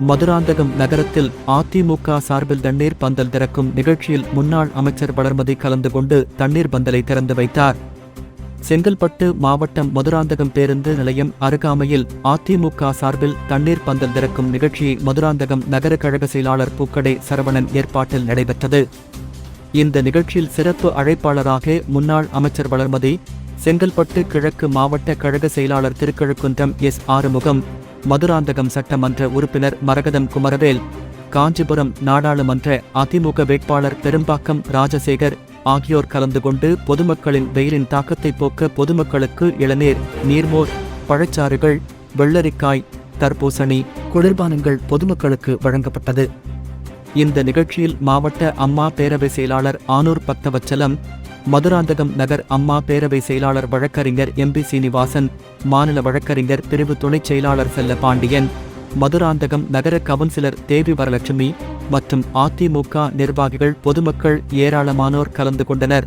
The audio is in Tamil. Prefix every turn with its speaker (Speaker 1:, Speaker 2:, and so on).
Speaker 1: மதுராந்தகம் நகரத்தில் அதிமுக சார்பில் தண்ணீர் பந்தல் திறக்கும் நிகழ்ச்சியில் முன்னாள் அமைச்சர் வளர்மதி கலந்து கொண்டு தண்ணீர் பந்தலை திறந்து வைத்தார். செங்கல்பட்டு மாவட்டம் மதுராந்தகம் பேருந்து நிலையம் அருகாமையில் அதிமுக சார்பில் தண்ணீர் பந்தல் திறக்கும் நிகழ்ச்சி மதுராந்தகம் நகர கழக செயலாளர் பூக்கடை சரவணன் ஏற்பாட்டில் நடைபெற்றது. இந்த நிகழ்ச்சியில் சிறப்பு அழைப்பாளராக முன்னாள் அமைச்சர் வளர்மதி செங்கல்பட்டு கிழக்கு மாவட்ட கழக செயலாளர் திருக்கழுக்குன்றம் எஸ் ஆறுமுகம் மதுராந்தகம் சட்டமன்ற உறுப்பினர் மரகதம் குமரவேல் காஞ்சிபுரம் நாடாளுமன்ற அதிமுக வேட்பாளர் பெரும்பாக்கம் ராஜசேகர் ஆகியோர் கலந்து கொண்டு பொதுமக்களின் வெயிலின் தாக்கத்தை போக்க பொதுமக்களுக்கு இளநீர் நீர்மோர் பழச்சாறுகள் வெள்ளரிக்காய் தர்பூசணி குளிர்பானங்கள் பொதுமக்களுக்கு வழங்கப்பட்டது. இந்த நிகழ்ச்சியில் மாவட்ட அம்மா பேரவை செயலாளர் ஆனூர் பக்தவச்சலம் மதுராந்தகம் நகர் அம்மா பேரவை செயலாளர் வழக்கறிஞர் எம்பி சீனிவாசன் மாநில வழக்கறிஞர் பிரிவு துணைச் செயலாளர் செல்ல பாண்டியன் மதுராந்தகம் நகர கவுன்சிலர் தேவி வரலட்சுமி மற்றும் அதிமுக நிர்வாகிகள் பொதுமக்கள் ஏராளமானோர் கலந்து கொண்டனர்.